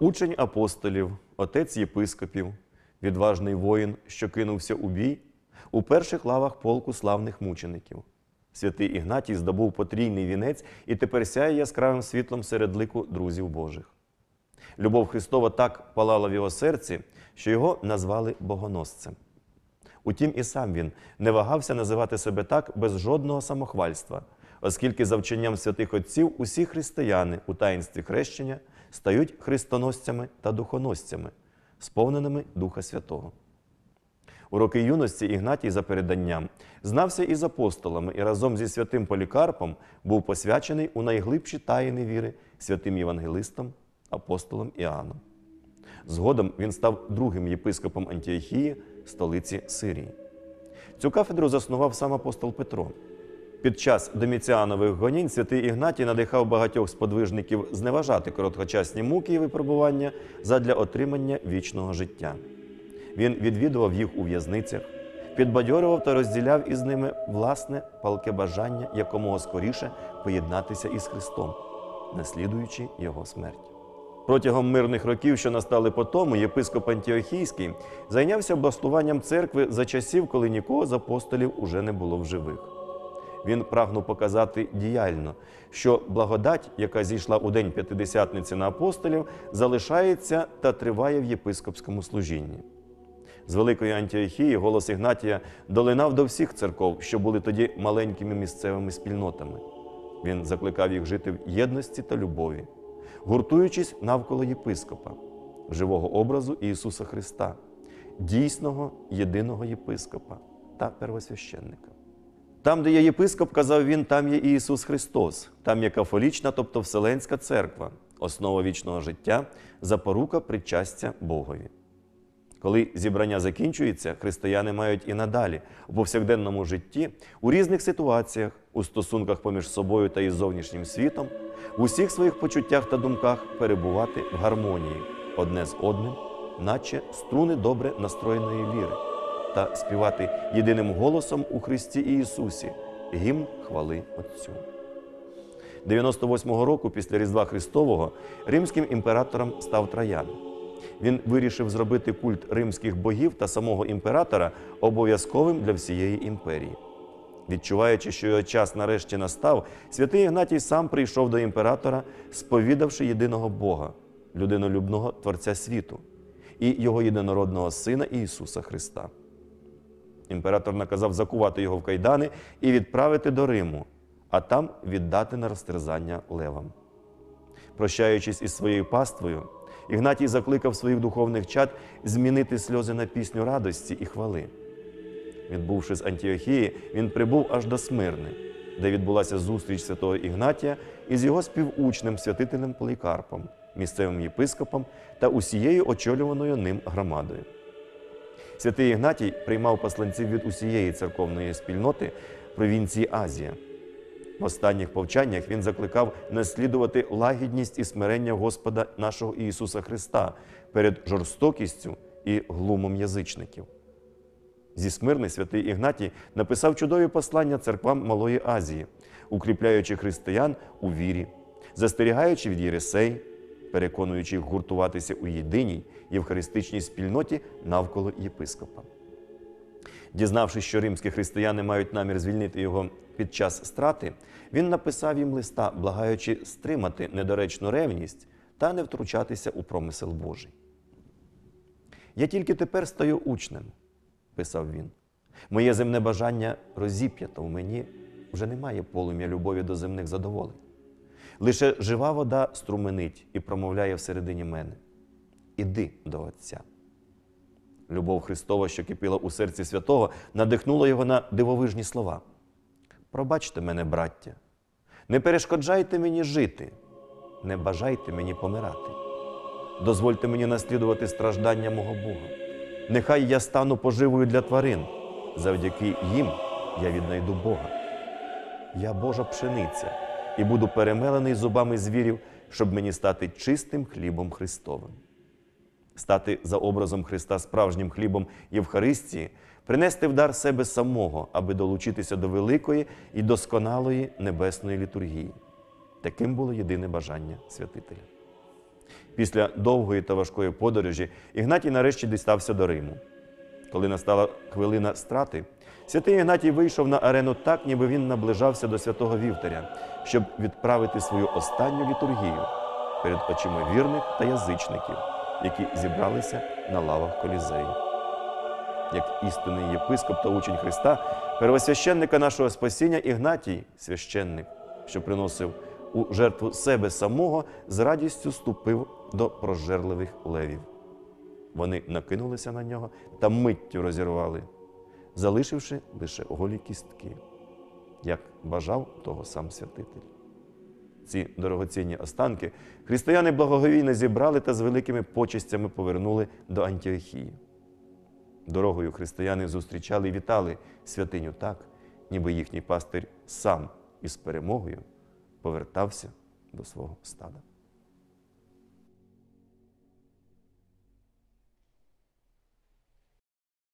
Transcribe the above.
Учень апостолів, отець єпископів, відважний воїн, що кинувся у бій, у перших лавах полку славних мучеників. Святий Ігнатій здобув потрійний вінець і тепер сяє яскравим світлом серед лику друзів Божих. Любов Христова так палала в його серці, що його назвали богоносцем. Утім, і сам він не вагався називати себе так без жодного самохвальства, оскільки за вченням святих отців усі християни у таїнстві хрещення стають христоносцями та духоносцями, сповненими Духа Святого. У роки юності Ігнатій за переданням знався із апостолами і разом зі святим Полікарпом був посвячений у найглибші таїни віри святим євангелистом, апостолом Іоанном. Згодом він став другим єпископом Антіохії, столиці Сирії. Цю кафедру заснував сам апостол Петро. Під час доміціанових гонінь святий Ігнатій надихав багатьох сподвижників зневажати короткочасні муки і випробування задля отримання вічного життя. Він відвідував їх у в'язницях, підбадьорював та розділяв із ними власне палке бажання якомога скоріше поєднатися із Христом, наслідуючи Його смерть. Протягом мирних років, що настали по тому, єпископ Антіохійський зайнявся облаштуванням церкви за часів, коли нікого з апостолів уже не було в живих. Він прагнув показати діяльно, що благодать, яка зійшла у день п'ятидесятниці на апостолів, залишається та триває в єпископському служінні. З Великої Антіохії голос Ігнатія долинав до всіх церков, що були тоді маленькими місцевими спільнотами. Він закликав їх жити в єдності та любові, гуртуючись навколо єпископа, живого образу Ісуса Христа, дійсного єдиного єпископа та первосвященника. Там, де є єпископ, казав він, там є і Ісус Христос, там є кафолічна, тобто Вселенська церква, основа вічного життя, запорука причастя Богові. Коли зібрання закінчується, християни мають і надалі у повсякденному житті, у різних ситуаціях, у стосунках поміж собою та із зовнішнім світом, в усіх своїх почуттях та думках перебувати в гармонії одне з одним, наче струни добре настроєної віри, та співати єдиним голосом у Христі Ісусі гімн хвали Отцю. 98-го року після Різдва Христового римським імператором став Траян. Він вирішив зробити культ римських богів та самого імператора обов'язковим для всієї імперії. Відчуваючи, що його час нарешті настав, святий Ігнатій сам прийшов до імператора, сповідавши єдиного Бога, людинолюбного Творця світу і його єдинородного Сина Ісуса Христа. Імператор наказав закувати його в кайдани і відправити до Риму, а там віддати на розтерзання левам. Прощаючись із своєю паствою, Ігнатій закликав своїх духовних чад змінити сльози на пісню радості і хвали. Відбувши з Антіохії, він прибув аж до Смирни, де відбулася зустріч святого Ігнатія із його співучнем святителем Полікарпом, місцевим єпископом та усією очолюваною ним громадою. Святий Ігнатій приймав посланців від усієї церковної спільноти провінції Азія. В останніх повчаннях він закликав наслідувати лагідність і смирення Господа нашого Ісуса Христа перед жорстокістю і глумом язичників. Зі Смирни святий Ігнатій написав чудові послання церквам Малої Азії, укріпляючи християн у вірі, застерігаючи від єресей, переконуючи їх гуртуватися у єдиній євхаристичній спільноті навколо єпископа. Дізнавшись, що римські християни мають намір звільнити його під час страти, він написав їм листа, благаючи стримати недоречну ревність та не втручатися у промисел Божий. Я тільки тепер стаю учнем, писав він. Моє земне бажання розіп'ято в мені вже немає полум'я любові до земних задоволень. Лише жива вода струменить і промовляє всередині мене. Іди до Отця. Любов Христова, що кипіла у серці святого, надихнула його на дивовижні слова. Пробачте мене, браття, не перешкоджайте мені жити, не бажайте мені помирати. Дозвольте мені наслідувати страждання мого Бога. Нехай я стану поживою для тварин, завдяки їм я віднайду Бога. Я Божа пшениця і буду перемелений зубами звірів, щоб мені стати чистим хлібом Христовим стати за образом Христа справжнім хлібом Євхаристії, принести в дар себе самого, аби долучитися до великої і досконалої небесної літургії. Таким було єдине бажання святителя. Після довгої та важкої подорожі Ігнатій нарешті дістався до Риму. Коли настала хвилина страти, святий Ігнатій вийшов на арену так, ніби він наближався до святого Вівтаря, щоб відправити свою останню літургію перед очима вірних та язичників, які зібралися на лавах колізею. Як істинний єпископ та учень Христа, первосвященника нашого спасіння Ігнатій, священник, що приносив у жертву себе самого, з радістю ступив до прожерливих левів. Вони накинулися на нього та миттю розірвали, залишивши лише голі кістки, як бажав того сам святитель. Ці дорогоцінні останки християни благоговійно зібрали та з великими почестями повернули до Антіохії. Дорогою християни зустрічали і вітали святиню так, ніби їхній пастир сам із перемогою повертався до свого стада.